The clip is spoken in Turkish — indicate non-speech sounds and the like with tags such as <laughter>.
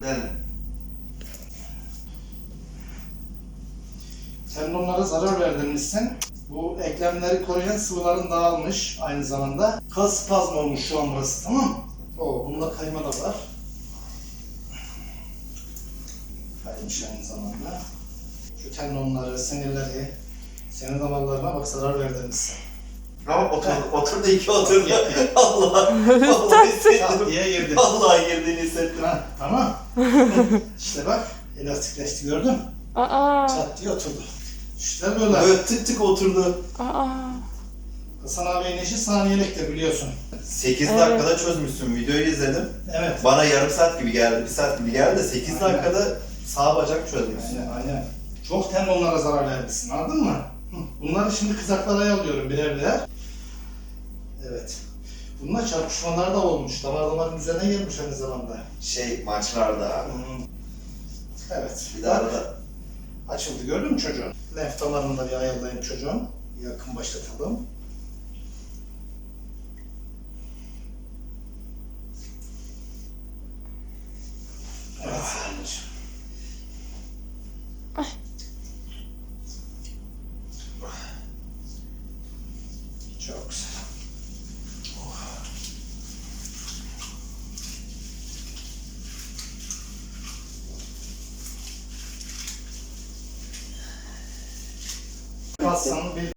Ben Tendonlara zarar verdirmişsin. Bu eklemleri koruyan sıvıların dağılmış aynı zamanda. Kas spazm olmuş şu an burası tamam mı? Oo, bunda kayma da var. Kaymış aynı zamanda. Şu tendonları, sinirleri, senin damarlarına bak zarar verdirmişsin. Ama otur, oturdu iki oturdu. Allah. Vallahi <laughs> Çat hissettim. diye girdi. Vallahi girdiğini hissettim. Ha, tamam. <laughs> işte bak elastikleşti gördün mü? Aa, Çat diye oturdu. İşte böyle. Böyle tık tık oturdu. aa. Hasan abinin eşi saniyeliktir biliyorsun. 8 Evet. dakikada çözmüşsün. Videoyu izledim. Evet. Bana yarım saat gibi geldi, bir saat gibi geldi de 8 Aynen. dakikada sağ bacak çözmüşsün. Aynen aynen. Çok tendonlara zarar vermişsin anladın mı? Bunları şimdi kızaklara alıyorum birer birer. Evet. Bununla çarpışmalar da olmuş. Damar damarın üzerine gelmiş aynı zamanda. Şey maçlarda. Evet. Bir daha da Açıldı gördün mü çocuğun? Lenf damarını da bir ayarlayayım çocuğun. Yakın başlatalım. Evet. anneciğim. Çok güzel. Hastanın bir